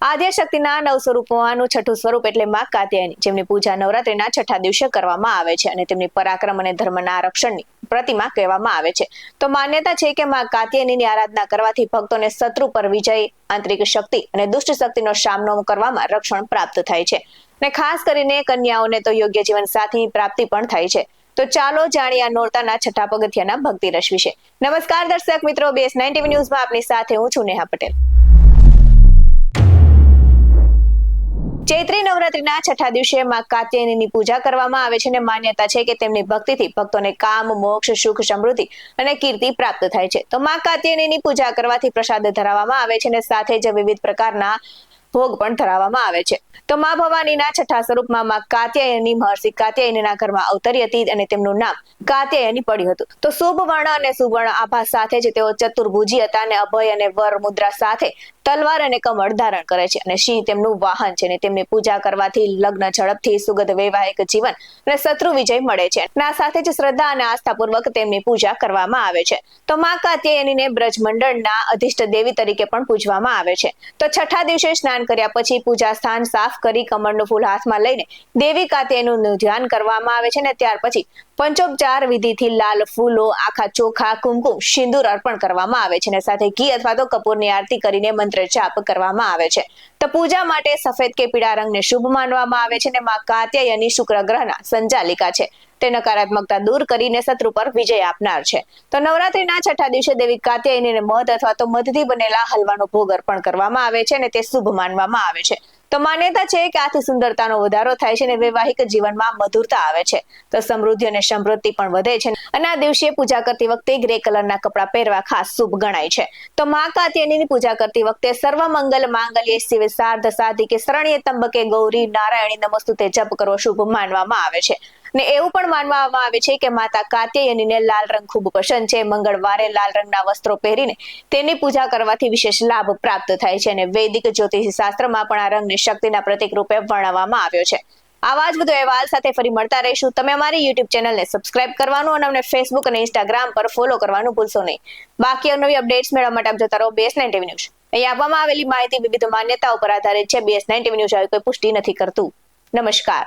આદ્યશક્તિના નવ સ્વરૂપોમાંનું છઠ્ઠું સ્વરૂપ એટલે માં કાત્યાયની, જેમની પૂજા નવરાત્રીના છઠ્ઠા દિવસે કરવામાં આવે છે અને તેમની પરાક્રમ અને ધર્મના રક્ષણની પ્રતિમા કહેવામાં આવે છે. તો માન્યતા છે કે માં કાત્યાયનીની આરાધના કરવાથી ભક્તોને શત્રુ પર વિજય, આંતરિક શક્તિ અને દુષ્ટ શક્તિનો સામનો કરવામાં રક્ષણ પ્રાપ્ત થાય છે. અને ખાસ કરીને કન્યાઓને તો યોગ્ય જીવન સાથીની પ્રાપ્તિ પણ થાય છે. તો ચાલો જાણીએ નોરતાના છઠ્ઠા પગથિયાના ભક્તિ રસ વિશે. નમસ્કાર દર્શક મિત્રો બેસ નાઇન ટીવી ન્યૂઝમાં આપની સાથે હું છું નેહા પટેલ. ચૈત્રી નવરાત્રીના છઠ્ઠા દિવસે માં કાત્યાયનીની પૂજા કરવામાં આવે છે અને માન્યતા છે કે તેમની ભક્તિથી ભક્તોને કામ, મોક્ષ, સુખ, સમૃદ્ધિ અને કીર્તિ પ્રાપ્ત થાય છે. તો માં કાત્યાયનીની પૂજા કરવાથી પ્રસાદ ધરાવવામાં આવે છે અને સાથે જ વિવિધ પ્રકારના ભોગ પણ ધરાવવામાં આવે છે. તો મા ભવાનીના છઠ્ઠા સ્વરૂપમાં મા કાત્યાયની મહર્ષિ કાત્યાયનીના ઘરમાં અવતરી હતી અને તેમનું નામ કાત્યાયની પડ્યું હતું. તો શુભ અને સુવર્ણ આભા સાથે જ તેઓ ચતુર્ભુજી હતા અને અભય અને વર મુદ્રા સાથે તલવાર અને કમળ ધારણ કરે છે અને સિંહ તેમનું વાહન છે અને તેમની પૂજા કરવાથી લગ્ન ઝડપથી સુગત વૈવાહિક જીવન અને શત્રુ વિજય મળે છે. આ સાથે જ શ્રદ્ધા અને આસ્થાપૂર્વક તેમની પૂજા કરવામાં આવે છે. તો મા કાત્યાયનીને બ્રજમંડળના અધિષ્ઠ દેવી તરીકે પણ પૂજવામાં આવે છે. તો છઠ્ઠા દિવસે સ્નાન કર્યા પછી પૂજા સ્થાન સાફ કરી કમળનું ફૂલ હાથમાં લઈને દેવી કાત્યાયનું ધ્યાન કરવામાં આવે છે ને ત્યાર પછી પંચોપચાર વિધિથી લાલ ફૂલો, આખા ચોખા, કુમકુમ, સિંદૂર અર્પણ કરવામાં આવે છે અને સાથે ઘી અથવા તો કપૂરની આરતી કરીને મંત્ર જાપ કરવામાં આવે છે. તો પૂજા માટે સફેદ કે પીળા રંગને શુભ માનવામાં આવે છે અને માં કાત્યાયની શુક્ર ગ્રહના સંચાલિકા છે. તે નકારાત્મકતા દૂર કરીને શત્રુ પર વિજય આપનાર છે. તો નવરાત્રીના છઠ્ઠા દિવસે દેવી કાત્યાયનીને મધ અથવા તો મધથી બનેલા હલવાનો ભોગ અર્પણ કરવામાં આવે છે અને તે શુભ માનવામાં આવે છે. તો માન્યતા છે કે આથી સુંદરતાનો વધારો થાય છે અને વૈવાહિક જીવનમાં મધુરતા આવે છે. તો સમૃદ્ધિ અને સમૃદ્ધિ પણ વધે છે. અને આ દિવસે પૂજા કરતી વખતે ગ્રે કલરના કપડાં પહેરવા ખાસ શુભ ગણાય છે. તો મા કાત્યાયનીની પૂજા કરતી વખતે સર્વ મંગલ માંગલ્ય શિવ સાર્ધ સાધિકે શરણ્ય તંબકે ગૌરી નારાયણી નમસ્તુતે જપ કરવો શુભ માનવામાં આવે છે. ને એવું પણ માનવામાં આવે છે કે માતા કાત્યાયનીને લાલ રંગ ખૂબ પસંદ છે. મંગળવારે લાલ રંગના વસ્ત્રો પહેરીને તેની પૂજા કરવાથી વિશેષ લાભ પ્રાપ્ત થાય છે અને વૈદિક જ્યોતિષ શાસ્ત્રમાં પણ આ રંગને શક્તિના પ્રતીક રૂપે વર્ણવવામાં આવ્યો છે. આવા જ બધો અહેવાલ સાથે ફરી મળતા રહીશું. તમે અમારી યુટ્યુબ ચેનલને સબસ્ક્રાઇબ કરવાનું અને અમને ફેસબુક અને ઇન્સ્ટાગ્રામ પર ફોલો કરવાનું ભૂલશો નહીં. બાકી નવી અપડેટ્સ મેળવવા માટે આપ જતા રહો બેસ નાઇન ટીવી ન્યૂઝ અહીં આપવામાં આવેલી માહિતી વિવિધ માન્યતાઓ પર આધારિત છે. બેસ નાઇન ટીવી ન્યૂઝ આવી કોઈ પુષ્ટિ નથી કરતું. નમસ્કાર.